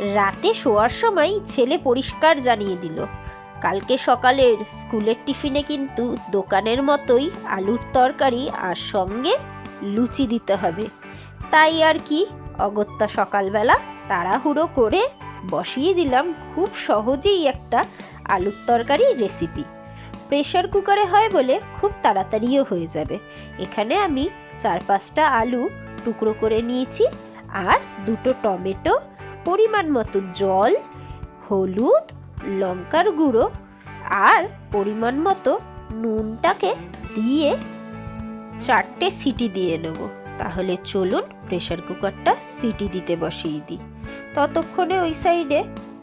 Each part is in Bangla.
রাতে শোয়ার সময় ছেলে পরিষ্কার জানিয়ে দিল। কালকে সকালের স্কুলের টিফিনে কিন্তু দোকানের মতোই আলুর তরকারি আর সঙ্গে লুচি দিতে হবে। তাই আর কি, অগত্যা সকালবেলা তাড়াহুড়ো করে বসিয়ে দিলাম খুব সহজেই একটা আলুর তরকারি রেসিপি। প্রেশার কুকারে হয় বলে খুব তাড়াতাড়িও হয়ে যাবে। এখানে আমি চার পাঁচটা আলু টুকরো করে নিয়েছি আর দুটো টমেটো পরিমাণ মতো জল, হলুদ, লঙ্কার গুঁড়ো আর পরিমাণ মতো নুনটাকে দিয়ে চারটে সিটি দিয়ে নেব। তাহলে চলুন প্রেশার কুকারটা সিটি দিতে বসিয়ে দিই। ততক্ষণে ওই সাইডে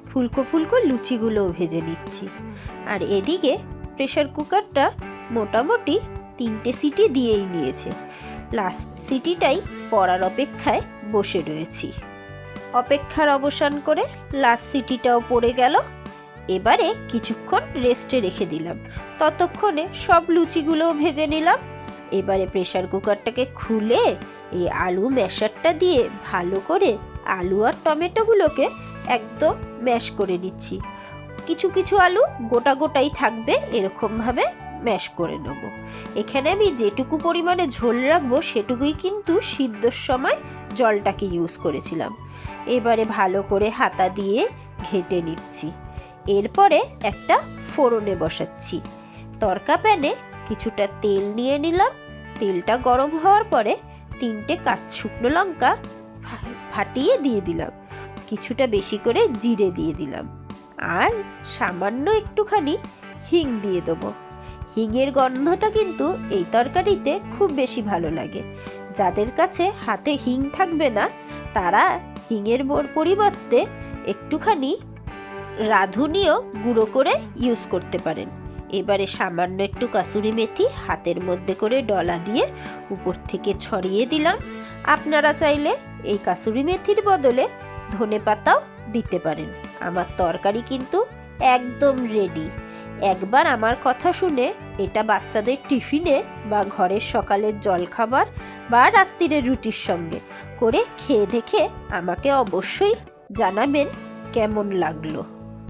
ফুলকো ফুলকো লুচিগুলোও ভেজে নিচ্ছি। আর এদিকে প্রেশার কুকারটা মোটামুটি তিনটে সিটি দিয়েই নিয়েছে। লাস্ট সিটিটাই পড়ার অপেক্ষায় বসে রয়েছি। অপেক্ষার অবসান করে লাস্ট সিটিটাও পড়ে গেল। এবারে কিছুক্ষণ রেস্টে রেখে দিলাম। ততক্ষণে সব লুচিগুলোও ভেজে নিলাম। এবারে প্রেশার কুকারটাকে খুলে এই আলু ম্যাশারটা দিয়ে ভালো করে আলু আর টমেটোগুলোকে একদম ম্যাশ করে নিচ্ছি। কিছু কিছু আলু গোটা গোটাই থাকবে, এরকমভাবে ম্যাশ করে নেব। এখানে আমি যেটুকু পরিমাণে ঝোল রাখব, সেটুকুই কিন্তু সিদ্ধর সময় জলটাকে ইউজ করেছিলাম। এবারে ভালো করে হাতা দিয়ে ঘেটে নিচ্ছি। এরপরে একটা ফোড়নে বসাচ্ছি। তরকা প্যানে কিছুটা তেল নিয়ে নিলাম। তেলটা গরম হওয়ার পরে তিনটে কাঁচ শুকনো লঙ্কা ফাটিয়ে দিয়ে দিলাম। কিছুটা বেশি করে জিরে দিয়ে দিলাম। আর সামান্য একটুখানি হিং দিয়ে দেবো। হিঙের গন্ধটা কিন্তু এই তরকারিতে খুব বেশি ভালো লাগে। যাদের কাছে হাতে হিং থাকবে না, তারা হিঙের বর- পরিবর্তে একটুখানি রাঁধুনিও গুঁড়ো করে ইউজ করতে পারেন। এবারে সামান্য একটু কাসুরি মেথি হাতের মধ্যে করে ডলা দিয়ে উপর থেকে ছড়িয়ে দিলাম। আপনারা চাইলে এই কাসুরি মেথির বদলে ধনে পাতাও দিতে পারেন। আমার তরকারি কিন্তু একদম রেডি একবার আমার কথা শুনে এটা বাচ্চাদের টিফিনে বা ঘরের সকালের জলখাবার বা রাত্রিরের রুটির সঙ্গে করে খেয়ে দেখে আমাকে অবশ্যই জানাবেন কেমন লাগল।